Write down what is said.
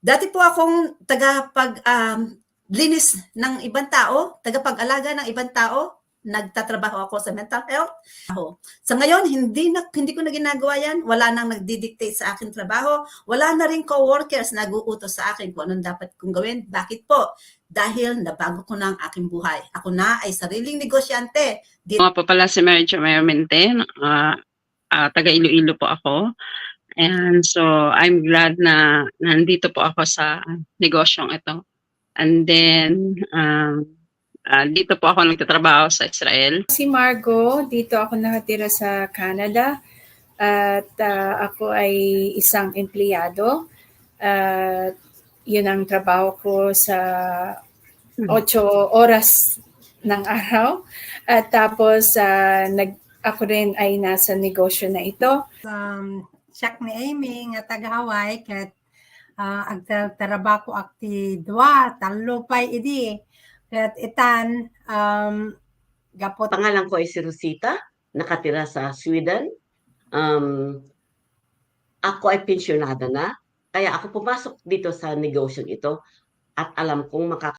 Dati po akong tagapag um, linis ng ibang tao, tagapag-alaga ng ibang tao. Nagtatrabaho ako sa mental health. Sa ngayon, hindi na hindi ko na ginagawa 'yan. Wala nang nagdi-dictate sa akin trabaho. Wala na rin co-workers na nag-uutos sa akin kung anong dapat kong gawin. Bakit po? Dahil nabago ko na ang aking buhay. Ako na ay sariling negosyante. Nga po pala si Mary Jo Mayamente, ah ah, taga Iloilo po ako. And so I'm glad na nandito po ako sa negosyong ito. And then um, ah, dito po ako nagtatrabaho sa Israel. Si Margo, dito ako nakatira sa Canada at ah, ako ay isang empleyado. At yun ang trabaho ko sa ocho oras ng araw. At tapos ah, nag ako rin ay nasa negosyo na ito. um, siyak ni Amy nga taga Hawaii ket uh, agtarabako akti dua talo pay idi ket itan um, gapot Pangalan ko ay si Rosita, nakatira sa Sweden. Um, ako ay pensyonada na, kaya ako pumasok dito sa negosyong ito at alam kong makaka